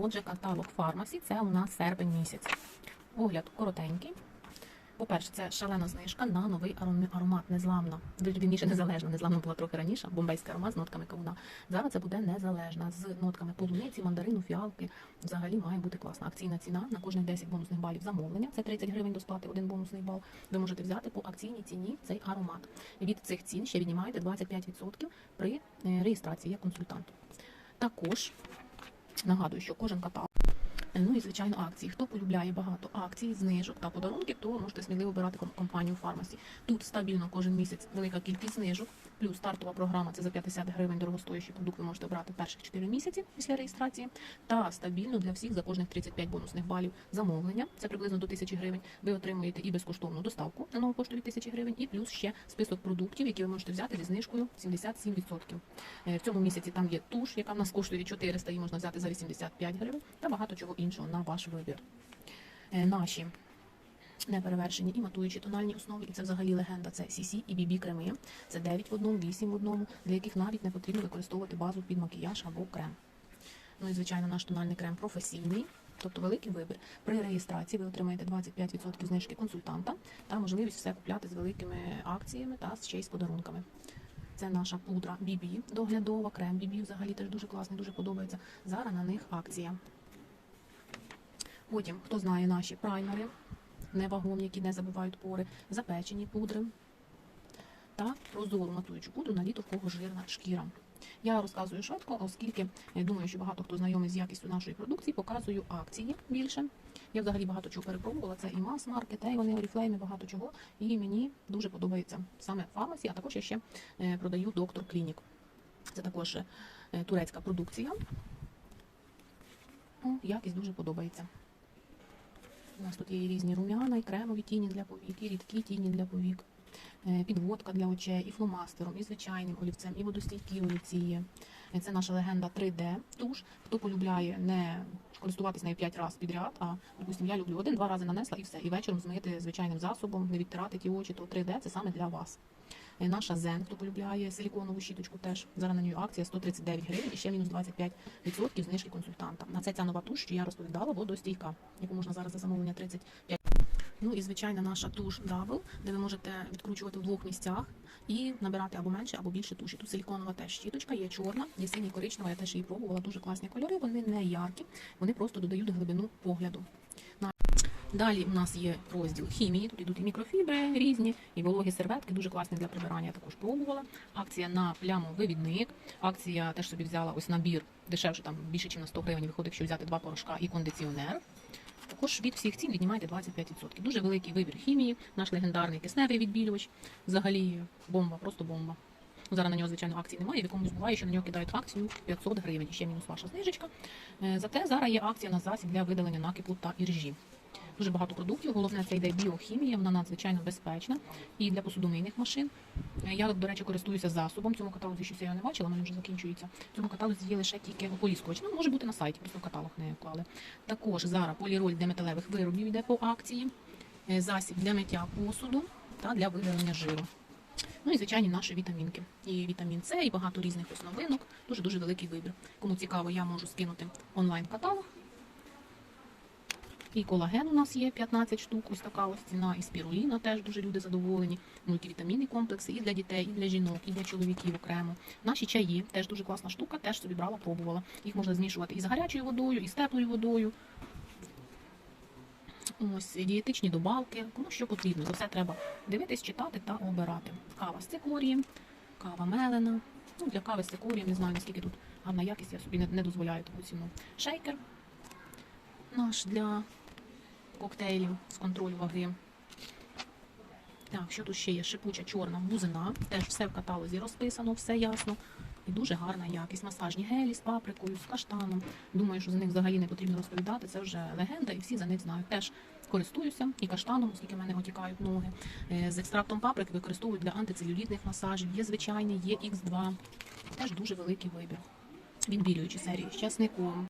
Отже, каталог фармасі це у нас серпень місяць. Огляд коротенький. По-перше, це шалена знижка на новий аромат незламна. Вірніше незалежна. Незламна була трохи раніше, бомбейський аромат з нотками кавуна. Зараз це буде незалежна з нотками полуниці, мандарину, фіалки. Взагалі має бути класна. Акційна ціна на кожних 10 бонусних балів замовлення. Це 30 гривень до сплати, один бонусний бал. Ви можете взяти по акційній ціні цей аромат. Від цих цін ще віднімаєте 25% при е, реєстрації як консультант. Також нагадую, що кожен каталог. Ну і звичайно акції. Хто полюбляє багато акцій, знижок та подарунків, то можете сміливо обирати ком- компанію Фармасі. Тут стабільно кожен місяць велика кількість знижок, плюс стартова програма це за 50 гривень дорогостоящий продукт. Ви можете обрати перших 4 місяці після реєстрації. Та стабільно для всіх за кожних 35 бонусних балів замовлення. Це приблизно до 1000 гривень. Ви отримуєте і безкоштовну доставку на нову пошту від 1000 гривень, і плюс ще список продуктів, які ви можете взяти зі знижкою 77%. Е, В цьому місяці там є туш, яка в нас коштує 400, її можна взяти за 85 гривень, та багато чого іншого на ваш вибір. Е, Наші неперевершені і матуючі тональні основи, і це взагалі легенда. Це CC і BB креми. Це 9 в одному, 8 в одному, для яких навіть не потрібно використовувати базу під макіяж або крем. Ну і звичайно, наш тональний крем професійний. Тобто великий вибір. При реєстрації ви отримаєте 25% знижки консультанта та можливість все купляти з великими акціями та ще й з подарунками. Це наша пудра BB доглядова, крем BB взагалі теж дуже класний, дуже подобається. Зараз на них акція. Потім, хто знає наші праймери, невагомі, які не забувають пори, запечені пудри та прозору матуючу пудру на літо, в кого жирна шкіра. Я розказую швидко, оскільки я думаю, що багато хто знайомий з якістю нашої продукції, показую акції більше. Я взагалі багато чого перепробувала. Це і мас-маркет, і вони оріфлейми, багато чого. І мені дуже подобається саме фармасі, а також я ще е, продаю доктор Клінік. Це також е, турецька продукція. Ну, якість дуже подобається. У нас тут є і різні рум'яна, і кремові тіні для повік, і рідкі тіні для повік, е, підводка для очей, і фломастером, і звичайним олівцем, і водостійкі олівці є. Е, Це наша легенда 3D туш. Хто полюбляє не користуватись нею 5 разів підряд, а допустимо, я люблю один-два рази нанесла і все. І вечором змити звичайним засобом, не відтирати ті очі, то 3D це саме для вас. Наша Zen, хто полюбляє силіконову щіточку, теж зараз на ній акція 139 гривень і ще мінус 25% знижки консультанта. На це ця нова туш, що я розповідала, водостійка, яку можна зараз за замовлення 35. Ну і звичайно наша туш Double, де ви можете відкручувати в двох місцях і набирати або менше, або більше туші. Тут силіконова теж щіточка, є чорна, є синя коричнева, я теж її пробувала. Дуже класні кольори. Вони не яркі, вони просто додають глибину погляду. Далі у нас є розділ хімії. Тут йдуть і мікрофібри різні, і вологі серветки, дуже класні для прибирання. Я також пробувала. Акція на плямовивідник. Акція теж собі взяла ось набір дешевше, там більше, ніж на 100 гривень виходить, якщо взяти два порошка і кондиціонер. Також від всіх цін віднімаєте 25%. Дуже великий вибір хімії, наш легендарний кисневий відбілювач. Взагалі бомба, просто бомба. Зараз на нього, звичайно, акцій немає. В якомусь буває, що на нього кидають акцію 500 гривень. Ще мінус ваша знижечка. Е, Зате зараз є акція на засіб для видалення накипу та іржі. Дуже багато продуктів. Головне, це йде біохімія, вона надзвичайно безпечна і для посудомийних машин. Е, Я, до речі, користуюся засобом. Цьому каталозі щось я не бачила, мене вже закінчується. Цьому каталозі є лише тільки ополіскувач. Ну, може бути на сайті, просто в каталог не вклали. Також зараз поліроль для металевих виробів йде по акції, Е, засіб для миття посуду та для видалення жиру. Ну і звичайні наші вітамінки. І вітамін С, і багато різних основинок. Дуже дуже великий вибір. Кому цікаво, я можу скинути онлайн-каталог. І колаген у нас є 15 штук, ось така ось ціна, і спіруліна теж дуже люди задоволені. Мультивітамінні комплекси і для дітей, і для жінок, і для чоловіків окремо. Наші чаї теж дуже класна штука, теж собі брала, пробувала. Їх можна змішувати і з гарячою водою, і з теплою водою. Ось дієтичні добавки, кому що потрібно. За все треба дивитись, читати та обирати. Кава з цикорієм, кава мелена. Ну, для кави з цикорієм, не знаю, наскільки тут гарна якість, я собі не, не дозволяю таку ціну. Шейкер наш для коктейлів з контролю ваги. Так, що тут ще є? Шипуча чорна бузина. Теж все в каталозі розписано, все ясно. І дуже гарна якість. Масажні гелі з паприкою, з каштаном. Думаю, що за них взагалі не потрібно розповідати. Це вже легенда, і всі за них знають. Теж користуюся і каштаном, оскільки в мене отікають ноги. Е, З екстрактом паприки використовують для антицелюлітних масажів. Є звичайний, є X2. Теж дуже великий вибір. Відбілюючі серії з часником.